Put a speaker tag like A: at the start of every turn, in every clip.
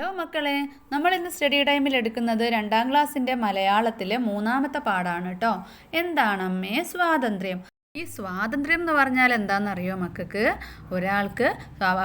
A: Hello മക്കളെ നമ്മൾ ഇന്ന് സ്റ്റഡി ടൈമിൽ എടുക്കുന്നത് രണ്ടാം ക്ലാസ്സിന്റെ മലയാളത്തിലെ മൂന്നാമത്തെ പാടാണ് കേട്ടോ എന്താണ് അമ്മേ സ്വാതന്ത്ര്യം? ഈ സ്വാതന്ത്ര്യം എന്ന് പറഞ്ഞാൽ എന്താണെന്നറിയോ മക്കൾക്ക്? ഒരാൾക്ക്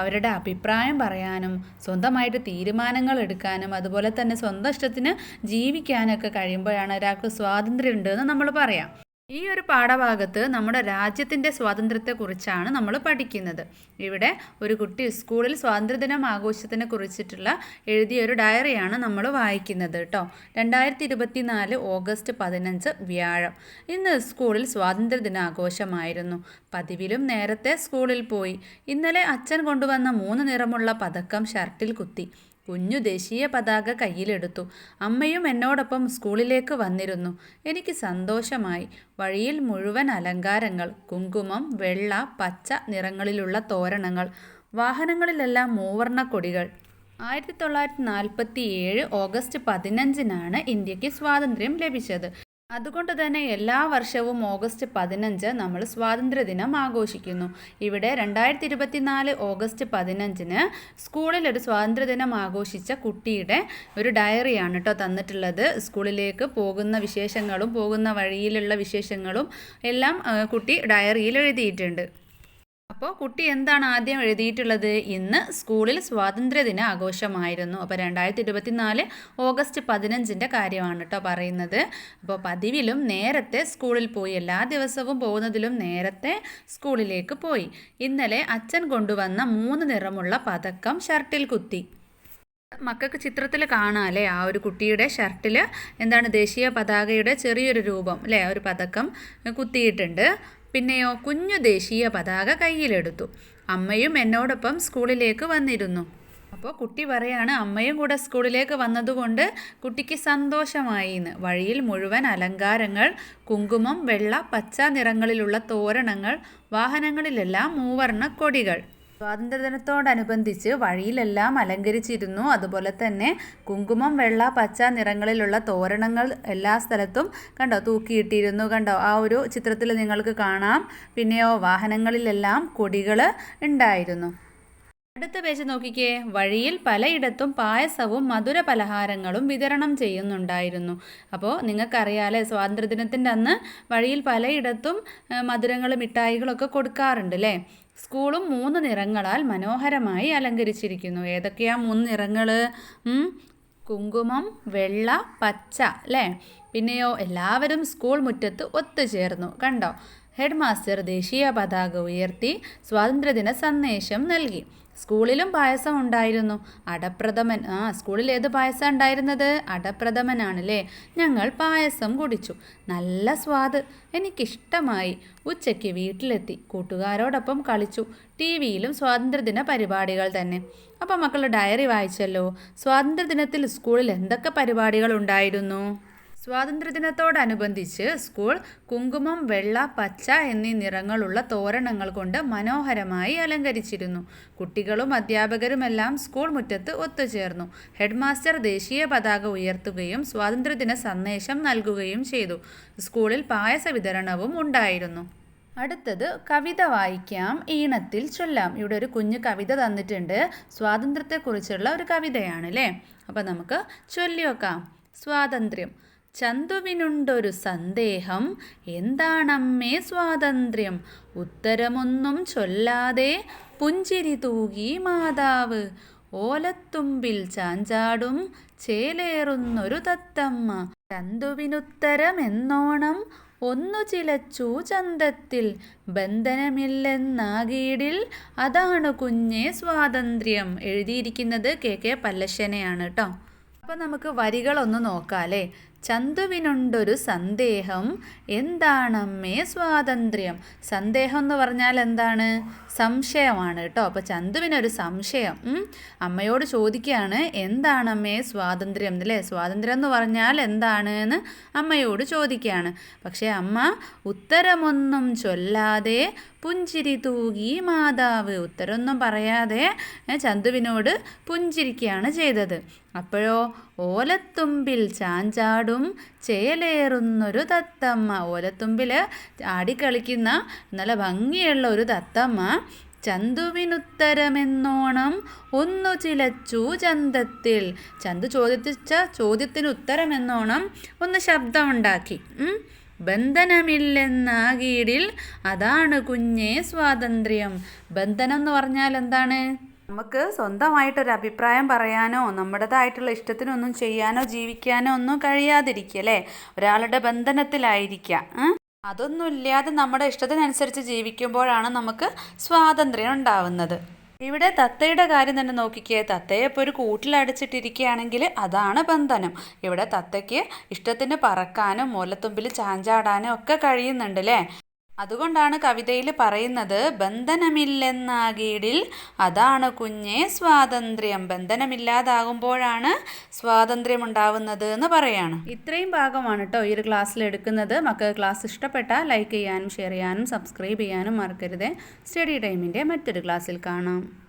A: അവരുടെ അഭിപ്രായം പറയാനും സ്വന്തമായിട്ട് തീരുമാനങ്ങൾ എടുക്കാനും അതുപോലെ തന്നെ സ്വന്തം ഇഷ്ടത്തിന് ജീവിക്കാനൊക്കെ കഴിയുമ്പോഴാണ് ഒരാൾക്ക് സ്വാതന്ത്ര്യം ഉണ്ടെന്ന് നമ്മൾ പറയാം. ഈ ഒരു പാഠഭാഗത്ത് നമ്മുടെ രാജ്യത്തിന്റെ സ്വാതന്ത്ര്യത്തെക്കുറിച്ചാണ് നമ്മൾ പഠിക്കുന്നത്. ഇവിടെ ഒരു കുട്ടി സ്കൂളിൽ സ്വാതന്ത്ര്യദിനം ആഘോഷത്തിനെ കുറിച്ചിട്ടുള്ള എഴുതിയ ഒരു ഡയറിയാണ് നമ്മൾ വായിക്കുന്നത് കേട്ടോ. രണ്ടായിരത്തി ഇരുപത്തി നാല് ഓഗസ്റ്റ് പതിനഞ്ച് വ്യാഴം. ഇന്ന് സ്കൂളിൽ സ്വാതന്ത്ര്യദിനാഘോഷമായിരുന്നു. പതിവിലും നേരത്തെ സ്കൂളിൽ പോയി. ഇന്നലെ അച്ഛൻ കൊണ്ടുവന്ന മൂന്ന് നിറമുള്ള പതക്കം ഷർട്ടിൽ കുത്തി. കുഞ്ഞു ദേശീയ പതാക കയ്യിലെടുത്തു. അമ്മയും എന്നോടൊപ്പം സ്കൂളിലേക്ക് വന്നിരുന്നു. എനിക്ക് സന്തോഷമായി. വഴിയിൽ മുഴുവൻ അലങ്കാരങ്ങൾ കുങ്കുമം വെള്ള പച്ച നിറങ്ങളിലുള്ള തോരണങ്ങൾ വാഹനങ്ങളിലെല്ലാം മൂവർണ കൊടികൾ. ആയിരത്തി തൊള്ളായിരത്തി നാൽപ്പത്തി ഏഴ് ഓഗസ്റ്റ് പതിനഞ്ചിനാണ് ഇന്ത്യയ്ക്ക് സ്വാതന്ത്ര്യം ലഭിച്ചത്. അതുകൊണ്ട് തന്നെ എല്ലാ വർഷവും ഓഗസ്റ്റ് പതിനഞ്ച് നമ്മൾ സ്വാതന്ത്ര്യദിനം ആഘോഷിക്കുന്നു. ഇവിടെ രണ്ടായിരത്തി ഇരുപത്തിനാല് ഓഗസ്റ്റ് പതിനഞ്ചിന് സ്കൂളിൽ ഒരു സ്വാതന്ത്ര്യദിനം ആഘോഷിച്ച കുട്ടിയുടെ ഒരു ഡയറിയാണ് കേട്ടോ തന്നിട്ടുള്ളത്. സ്കൂളിലേക്ക് പോകുന്ന വിശേഷങ്ങളും പോകുന്ന വഴിയിലുള്ള വിശേഷങ്ങളും എല്ലാം കുട്ടി ഡയറിയിൽ എഴുതിയിട്ടുണ്ട്. അപ്പോൾ കുട്ടി എന്താണ് ആദ്യം എഴുതിയിട്ടുള്ളത്? ഇന്ന് സ്കൂളിൽ സ്വാതന്ത്ര്യദിന ആഘോഷമായിരുന്നു. അപ്പോൾ രണ്ടായിരത്തി ഇരുപത്തി നാല് ഓഗസ്റ്റ് പതിനഞ്ചിന്റെ കാര്യമാണ് കേട്ടോ പറയുന്നത്. അപ്പോൾ പതിവിലും നേരത്തെ സ്കൂളിൽ പോയി. എല്ലാ ദിവസവും പോകുന്നതിലും നേരത്തെ സ്കൂളിലേക്ക് പോയി. ഇന്നലെ അച്ഛൻ കൊണ്ടുവന്ന മൂന്ന് നിറമുള്ള പതക്കം ഷർട്ടിൽ കുത്തി. മക്കൾക്ക് ചിത്രത്തിൽ കാണാം അല്ലേ ആ ഒരു കുട്ടിയുടെ ഷർട്ടിൽ എന്താണ് ദേശീയ പതാകയുടെ ചെറിയൊരു രൂപം അല്ലേ? ഒരു പതക്കം കുത്തിയിട്ടുണ്ട്. പിന്നെയോ കുഞ്ഞു ദേശീയ പതാക കയ്യിലെടുത്തു. അമ്മയും എന്നോടൊപ്പം സ്കൂളിലേക്ക് വന്നിരുന്നു. അപ്പോൾ കുട്ടി പറയാണ് അമ്മയും കൂടെ സ്കൂളിലേക്ക് വന്നതുകൊണ്ട് കുട്ടിക്ക് സന്തോഷമായി എന്ന് വഴിയിൽ മുഴുവൻ അലങ്കാരങ്ങൾ കുങ്കുമം വെള്ള പച്ച നിറങ്ങളിലുള്ള തോരണങ്ങൾ വാഹനങ്ങളിലെല്ലാം മൂവർണ കൊടികൾ സ്വാതന്ത്ര്യദിനത്തോടനുബന്ധിച്ച് വഴിയിലെല്ലാം അലങ്കരിച്ചിരുന്നു. അതുപോലെ തന്നെ കുങ്കുമം വെള്ള പച്ച നിറങ്ങളിലുള്ള തോരണങ്ങൾ എല്ലാ സ്ഥലത്തും കണ്ടോ തൂക്കിയിട്ടിരുന്നു. കണ്ടോ? ആ ഒരു ചിത്രത്തിൽ നിങ്ങൾക്ക് കാണാം. പിന്നെയോ വാഹനങ്ങളിലെല്ലാം കൊടികൾ ഉണ്ടായിരുന്നു. അടുത്ത പേജ് നോക്കിക്കേ. വഴിയിൽ പലയിടത്തും പായസവും മധുര പലഹാരങ്ങളും വിതരണം ചെയ്യുന്നുണ്ടായിരുന്നു. അപ്പോൾ നിങ്ങൾക്കറിയാലേ സ്വാതന്ത്ര്യദിനത്തിന്റെ അന്ന് വഴിയിൽ പലയിടത്തും മധുരങ്ങളും മിഠായികളൊക്കെ കൊടുക്കാറുണ്ട് അല്ലേ? സ്കൂളും മൂന്ന് നിറങ്ങളാൽ മനോഹരമായി അലങ്കരിച്ചിരിക്കുന്നു. ഏതൊക്കെയാ മൂന്ന് നിറങ്ങൾ കുങ്കുമം വെള്ള പച്ച അല്ലേ? പിന്നെയോ എല്ലാവരും സ്കൂൾ മുറ്റത്ത് ഒത്തുചേർന്നു. കണ്ടോ? ഹെഡ് മാസ്റ്റർ ദേശീയ പതാക ഉയർത്തി സ്വാതന്ത്ര്യദിന സന്ദേശം നൽകി. സ്കൂളിലും പായസം ഉണ്ടായിരുന്നു. അടപ്രഥമൻ ആ സ്കൂളിൽ ഏത് പായസം ഉണ്ടായിരുന്നത്? അടപ്രഥമനാണല്ലേ. ഞങ്ങൾ പായസം കുടിച്ചു. നല്ല സ്വാദ്. എനിക്കിഷ്ടമായി. ഉച്ചയ്ക്ക് വീട്ടിലെത്തി. കൂട്ടുകാരോടൊപ്പം കളിച്ചു. ടി വിയിലും സ്വാതന്ത്ര്യദിന പരിപാടികൾ തന്നെ. അപ്പോൾ മക്കൾ ഡയറി വായിച്ചല്ലോ. സ്വാതന്ത്ര്യദിനത്തിൽ സ്കൂളിൽ എന്തൊക്കെ പരിപാടികൾ ഉണ്ടായിരുന്നു? സ്വാതന്ത്ര്യദിനത്തോടനുബന്ധിച്ച് സ്കൂൾ കുങ്കുമം വെള്ള പച്ച എന്നീ നിറങ്ങളുള്ള തോരണങ്ങൾ കൊണ്ട് മനോഹരമായി അലങ്കരിച്ചിരുന്നു. കുട്ടികളും അധ്യാപകരുമെല്ലാം സ്കൂൾ മുറ്റത്ത് ഒത്തുചേർന്നു. ഹെഡ്മാസ്റ്റർ ദേശീയ പതാക ഉയർത്തുകയും സ്വാതന്ത്ര്യദിന സന്ദേശം നൽകുകയും ചെയ്തു. സ്കൂളിൽ പായസ വിതരണവും ഉണ്ടായിരുന്നു. അടുത്തത് കവിത വായിക്കാം ഈണത്തിൽ ചൊല്ലാം. ഇവിടെ ഒരു കുഞ്ഞു കവിത തന്നിട്ടുണ്ട്. സ്വാതന്ത്ര്യത്തെക്കുറിച്ചുള്ള ഒരു കവിതയാണ് അല്ലേ അപ്പം നമുക്ക് ചൊല്ലിവെക്കാം സ്വാതന്ത്ര്യം. ചന്തുവിനുണ്ടൊരു സന്ദേഹം. എന്താണമ്മേ സ്വാതന്ത്ര്യം? ഉത്തരമൊന്നും ചൊല്ലാതെ പുഞ്ചിരി തൂകി മാതാവ്. ഓലത്തുമ്പിൽ ചാഞ്ചാടും ചേലേറുന്നൊരു തത്തമ്മ. ചന്തുവിനുത്തരമെന്നോണം ഒന്നു ചിലച്ചു ചന്തത്തിൽ. ബന്ധനമില്ലെന്നാകീടിൽ അതാണ് കുഞ്ഞെ സ്വാതന്ത്ര്യം. എഴുതിയിരിക്കുന്നത് കെ കെ പല്ലശ്ശനെയാണ് കേട്ടോ അപ്പം നമുക്ക് വരികളൊന്ന് നോക്കാം അല്ലേ ചന്തുവിനുണ്ടൊരു സന്ദേഹം. എന്താണമ്മേ സ്വാതന്ത്ര്യം? സന്ദേഹം എന്ന് പറഞ്ഞാൽ എന്താണ്? സംശയമാണ് കേട്ടോ. അപ്പോൾ ചന്തുവിനൊരു സംശയം. അമ്മയോട് ചോദിക്കുകയാണ് എന്താണമ്മേ സ്വാതന്ത്ര്യം? അല്ലേ സ്വാതന്ത്ര്യം എന്ന് പറഞ്ഞാൽ എന്താണ് എന്ന് അമ്മയോട് ചോദിക്കുകയാണ്. പക്ഷേ അമ്മ ഉത്തരമൊന്നും ചൊല്ലാതെ പുഞ്ചിരി തൂകി മാതാവ് ഉത്തരമൊന്നും പറയാതെ ചന്തുവിനോട് പുഞ്ചിരിക്കുകയാണ് ചെയ്തത്. അപ്പോഴോ ഓലത്തുമ്പിൽ ചാഞ്ചാടും ചേലേറുന്നൊരു തത്തമ്മ. ഓലത്തുമ്പിൽ ആടിക്കളിക്കുന്ന നല്ല ഭംഗിയുള്ള ഒരു തത്തമ്മ. ചന്തുവിനുത്തരമെന്നോണം ഒന്നു ചിലച്ചു ചന്തത്തിൽ. ചന്തു ചോദിച്ച ചോദ്യത്തിന് ഉത്തരമെന്നോണം ഒന്ന് ശബ്ദമുണ്ടാക്കി. ബന്ധനമില്ലെന്ന കീടിൽ അതാണ് കുഞ്ഞേ സ്വാതന്ത്ര്യം. ബന്ധനം എന്ന് പറഞ്ഞാൽ എന്താണ് നമുക്ക് സ്വന്തമായിട്ടൊരു അഭിപ്രായം പറയാനോ നമ്മുടേതായിട്ടുള്ള ഇഷ്ടത്തിനൊന്നും ചെയ്യാനോ ജീവിക്കാനോ ഒന്നും കഴിയാതിരിക്കുക അല്ലേ? ഒരാളുടെ ബന്ധനത്തിലായിരിക്കാം ഉം. അതൊന്നുമില്ലാതെ നമ്മുടെ ഇഷ്ടത്തിനനുസരിച്ച് ജീവിക്കുമ്പോഴാണ് നമുക്ക് സ്വാതന്ത്ര്യം ഉണ്ടാവുന്നത്. ഇവിടെ തത്തയുടെ കാര്യം തന്നെ നോക്കിക്കേ തത്തയെ ഇപ്പോൾ ഒരു കൂട്ടിലടിച്ചിട്ടിരിക്കുകയാണെങ്കിൽ അതാണ് ബന്ധനം. ഇവിടെ തത്തയ്ക്ക് ഇഷ്ടത്തിന് പറക്കാനും മുലത്തുമ്പിൽ ചാഞ്ചാടാനും ഒക്കെ കഴിയുന്നുണ്ട് അല്ലേ? അതുകൊണ്ടാണ് കവിതയിൽ പറയുന്നത് ബന്ധനമില്ലെന്നാകീടിൽ അതാണ് കുഞ്ഞെ സ്വാതന്ത്ര്യം. ബന്ധനമില്ലാതാകുമ്പോഴാണ് സ്വാതന്ത്ര്യം ഉണ്ടാവുന്നത് എന്ന് പറയാണ്. ഇത്രയും ഭാഗമാണ് കേട്ടോ ഈ ഒരു ക്ലാസ്സിൽ എടുക്കുന്നത്. മക്കൾ ക്ലാസ് ഇഷ്ടപ്പെട്ടാൽ ലൈക്ക് ചെയ്യാനും ഷെയർ ചെയ്യാനും സബ്സ്ക്രൈബ് ചെയ്യാനും മറക്കരുത്. സ്റ്റഡി ടൈമിന്റെ മറ്റൊരു ക്ലാസ്സിൽ കാണാം.